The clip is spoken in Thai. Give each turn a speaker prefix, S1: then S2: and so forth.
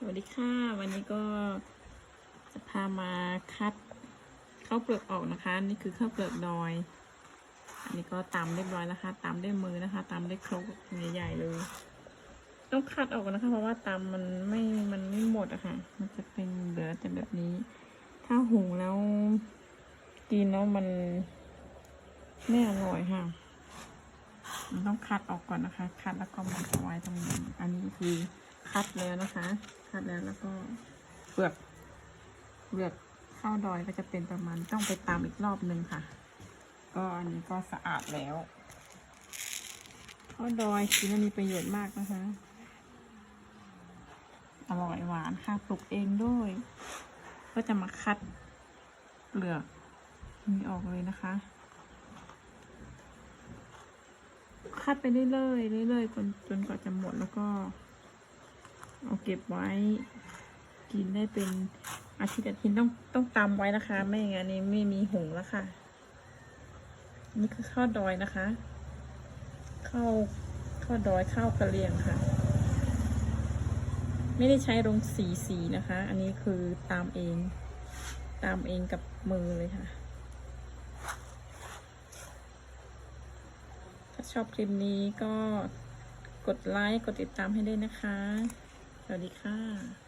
S1: สวัสดีค่ะ วันนี้ก็จะพามาคัดข้าวเปลือกออกนะคะ นี่คือข้าวเปลือกดอย อันนี้ก็ตำเรียบร้อยนะคะตำด้วยมือนะคะตำด้วยครกใหญ่ๆเลย ต้องคัดออกนะคะ เพราะว่าตำมันไม่มันไม่หมดอะค่ะ มันจะเป็นเหลือแต่แบบนี้ ถ้าหุงแล้วกินแล้วมันไม่อร่อยค่ะมันต้องคัดออกก่อนนะคะ คัดแล้วก็มัดเอาไว้ตรงนี้ อันนี้คือ คัดแล้วนะคะ คัดแล้วแล้วก็เปลือกเปลือกข้าวดอยก็จะเป็นประมาณต้องไปตามอีกรอบหนึ่งค่ะ ก็อันนี้ก็สะอาดแล้วข้าวดอยกินแล้วมีประโยชน์มากนะคะ อร่อยหวานค่ะปลูกเองด้วย ก็จะมาคัดเปลือกนี้ออกเลยนะคะ คัดไปเรื่อยๆเรื่อยๆจนจนกว่าจะหมดแล้วก็ เก็บไว้ กินได้เป็นอาทิตย์อาทิตย์ต้องต้องตำไว้นะคะ ไม่อย่างนั้ไม่มีหุงแล้วค่ะ นี่คือข้าวดอยนะคะข้าวข้าวดอยข้าวกระเหรี่ยงค่ะ ไม่ได้ใช้ลงสีสีนะคะ อันนี้คือตามเอง ตามเองกับมือเลยค่ะถ้าชอบคลิปนี้ก็กดไลค์ กดติดตามให้ด้วยนะคะ สวัสดีค่ะ